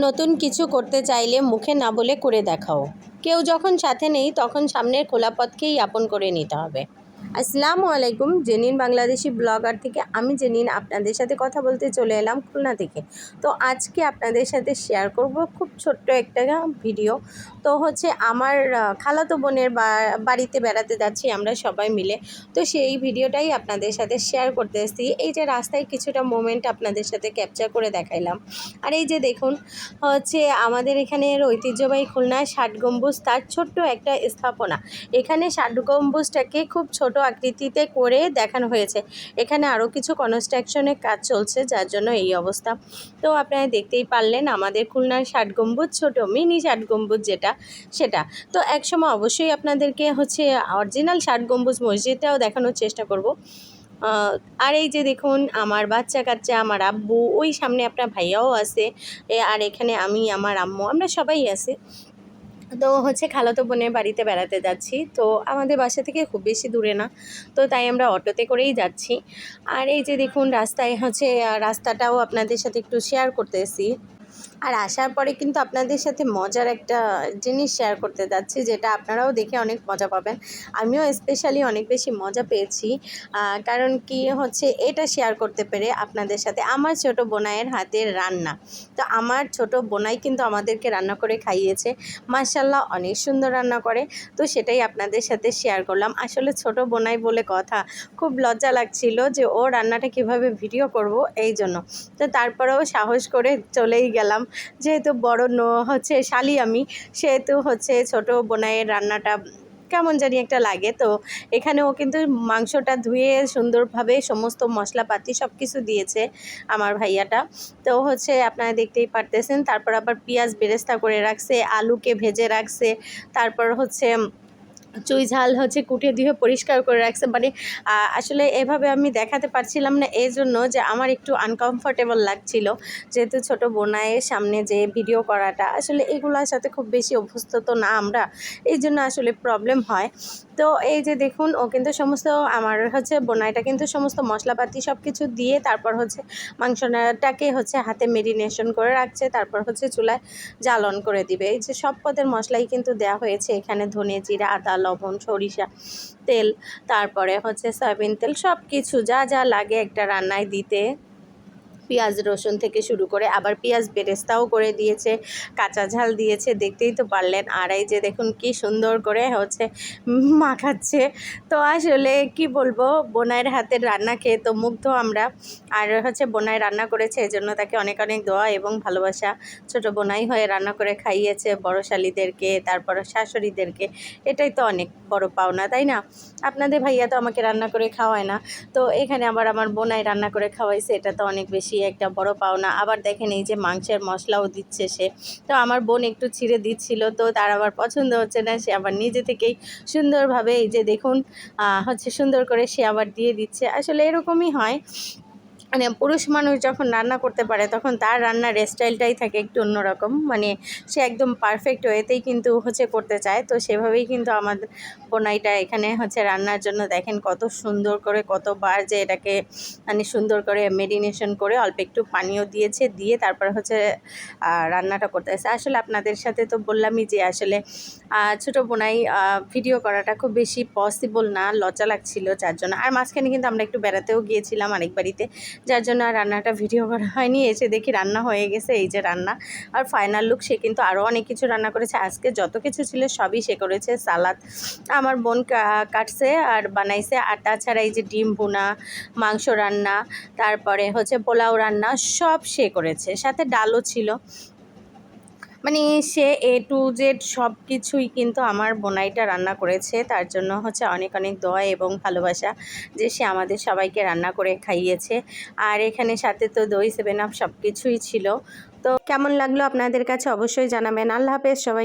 নতুন কিছু করতে চাইলে মুখে না বলে করে দেখাও। কেউ যখন সাথে নেই, তখন সামনের খোলা পথকেই আপন করে নিতে হবে। আসসালামু আলাইকুম, জেনিন বাংলাদেশি ব্লগার থেকে আমি জেনিন আপনাদের সাথে কথা বলতে চলে এলাম খুলনা থেকে। তো আজকে আপনাদের সাথে শেয়ার করব খুব ছোট্ট একটা ভিডিও তো হচ্ছে আমার খালাতো বোনের বাড়িতে বেড়াতে যাচ্ছি আমরা সবাই মিলে। তো সেই ভিডিওটাই আপনাদের সাথে শেয়ার করতে এসেছি। এই যে রাস্তায় কিছুটা মোমেন্ট আপনাদের সাথে ক্যাপচার করে দেখাইলাম। আর এই যে দেখুন, হচ্ছে আমাদের এখানের ঐতিহ্যবাহী খুলনায় ষাট গম্বুজ তার ছোট্ট একটা স্থাপনা। এখানে ষাট গম্বুজটাকে খুব ছোট আকৃতিতে করে দেখানো হয়েছে। এখানে আরও কিছু কনস্ট্রাকশনের কাজ চলছে, যার জন্য এই অবস্থা। তো আপনারা দেখতেই পারলেন, আমাদের খুলনার ষাট গম্বুজ, ছোটো মিনি ষাট গম্বুজ যেটা, সেটা। তো একসময় অবশ্যই আপনাদেরকে হচ্ছে অরিজিনাল ষাট গম্বুজ মসজিদটাও দেখানোর চেষ্টা করব। আর এই যে দেখুন, আমার বাচ্চা কাচ্চা, আমার আব্বু, ওই সামনে আপনার ভাইয়াও আছে। আর এখানে আমি, আমার আম্মু, আমরা সবাই আছি। তো হচ্ছে খালাতো বোনের বাড়িতে বেড়াতে যাচ্ছি। তো আমাদের বাসা থেকে খুব বেশি দূরে না। তো তাই আমরা অটোতে করেই যাচ্ছি। আর এই যে দেখুন, রাস্তায় হচ্ছে রাস্তাটাও আপনাদের সাথে একটু শেয়ার করতেছি। আর আসার পরে কিন্তু আপনাদের সাথে মজার একটা জিনিস শেয়ার করতে যাচ্ছি, যেটা আপনারাও দেখে অনেক মজা পাবেন। আমিও স্পেশালি অনেক বেশি মজা পেয়েছি কারণ কি হচ্ছে, এটা শেয়ার করতে পেরে আপনাদের সাথে আমার ছোট বোনাইয়ের হাতের রান্না। তো আমার ছোট বোনাই কিন্তু আমাদেরকে রান্না করে খাইয়েছে মার্শাল্লাহ অনেক সুন্দর রান্না করে। তো সেটাই আপনাদের সাথে শেয়ার করলাম। আসলে ছোট বোনাই বলে কথা, খুব লজ্জা লাগছিল যে ও রান্নাটা কীভাবে ভিডিও করব এই জন্য তো তারপরেও সাহস করে চলেই গেলাম। যেহেতু বড় হচ্ছে শালি আমি, সেহেতু হচ্ছে ছোট বোনাইয়ের রান্নাটা কেমন জানি একটা লাগে। তো এখানেও কিন্তু মাংসটা ধুয়ে সুন্দরভাবে সমস্ত মশলাপাতি সব কিছু দিয়েছে আমার ভাইয়াটা। তো হচ্ছে আপনারা দেখতেই পারতেছেন, তারপর আবার পেঁয়াজ বেরেস্তা করে রাখছে, আলুকে ভেজে রাখছে, তারপর হচ্ছে চুই ঝাল হচ্ছে কুটে দিয়ে পরিষ্কার করে রাখছে। মানে আসলে এভাবে আমি দেখাতে পারছিলাম না এই জন্য যে আমার একটু আনকমফোর্টেবল লাগছিল। যেহেতু ছোট বোনায়ের সামনে যে ভিডিও করাটা, আসলে এগুলোর সাথে খুব বেশি অভ্যস্ত তো না আমরা এই জন্য আসলে প্রবলেম হয়। তো এই যে দেখুন, ও কিন্তু সমস্ত, আমার হচ্ছে বোনাইটা কিন্তু সমস্ত মশলাপাতি সব কিছু দিয়ে তারপর হচ্ছে মাংসটাকে হচ্ছে হাতে মেরিনেশন করে রাখছে, তারপর হচ্ছে চুলায় জ্বালন করে দিবে। এই যে সব পদের মশলাই কিন্তু দেওয়া হয়েছে, এখানে ধনে জিরা, আদা লবণ, সরিষা তেল, তারপরে হচ্ছে সয়াবিন তেল সব কিছু যা যা লাগে একটা রান্নায় দিতে পেঁয়াজ রসুন থেকে শুরু করে আবার পেঁয়াজ বেরেস্তাও করে দিয়েছে, কাঁচা ঝাল দিয়েছে, দেখতেই তো পারলেন। আর এই যে দেখুন কি সুন্দর করে হচ্ছে মাখাচ্ছে। তো আসলে কি বলব, বোনাইয়ের হাতের রান্না খেয়ে তো মুগ্ধ আমরা। আর হচ্ছে বোনাই রান্না করেছে এই জন্য তাকে অনেক অনেক দোয়া এবং ভালোবাসা। ছোট বোনাই হয়ে রান্না করে খাইয়েছে বড় শালিদেরকে, তারপর শাশুড়িদেরকে। এটাই তো অনেক বড় পাওনা, তাই না? আপনাদের ভাইয়া তো আমাকে রান্না করে খাওয়ায় না। তো এখানে আবার আমার বোনাই রান্না করে খাওয়াইছে, এটা তো অনেক বেশি একটা বড় পাওনা। আবার দেখেন এই যে মাংসের মশলাও দিচ্ছে সে। তো আমার বোন একটু ছিঁড়ে দিচ্ছিল, তো তার আবার পছন্দ হচ্ছে না, সে আবার নিজে থেকেই সুন্দরভাবে এই যে দেখুন হচ্ছে সুন্দর করে সে আবার দিয়ে দিচ্ছে। আসলে এরকমই হয়। মানে পুরুষ মানুষ যখন রান্না করতে পারে, তখন তার রান্নার স্টাইলটাই থাকে একটু অন্যরকম। মানে সে একদম পারফেক্ট ওয়েতেই কিন্তু হচ্ছে করতে চায়। তো সেভাবেই কিন্তু আমাদের বোনাইটা এখানে হচ্ছে রান্নার জন্য দেখেন কত সুন্দর করে, কতবার যে এটাকে মানে সুন্দর করে মেরিনেশন করে অল্প একটু পানিও দিয়েছে, দিয়ে তারপর হচ্ছে রান্নাটা করতে করতেছে আসলে আপনাদের সাথে তো বললামই যে আসলে ছোট বোনাই ভিডিও করাটা খুব বেশি পসিবল না, লজ্জা লাগছিল যার জন্য। আর মাঝখানে কিন্তু আমরা একটু বেড়াতেও গিয়েছিলাম আরেক বাড়িতে। যার জন্য আর রান্নাটা ভিডিও করা হয়নি এসে দেখি রান্না হয়ে গেছে, এই যে রান্না। আর ফাইনাল লুক সে কিন্তু আরও অনেক কিছু রান্না করেছে। আজকে যত কিছু ছিল সবই সে করেছে, সালাদ। আমার বোন কাটছে আর বানাইছে আর তাছাড়া এই যে ডিম ভুনা, মাংস রান্না, তারপরে হচ্ছে পোলাও রান্না, সব সে করেছে। সাথে ডালও ছিল। মানে সে এ টু জেড সব কিছুই কিন্তু আমার বোনাইটা রান্না করেছে। তার জন্য হচ্ছে অনেক অনেক দোয়া এবং ভালোবাসা যে সে আমাদের সবাইকে রান্না করে খাইয়েছে। আর এখানে সাথে তো দই সেভেন আপ সব কিছুই ছিল। তো কেমন লাগল আপনাদের কাছে অবশ্যই জানাবেন। আল্লাহ হাফেজ সবাই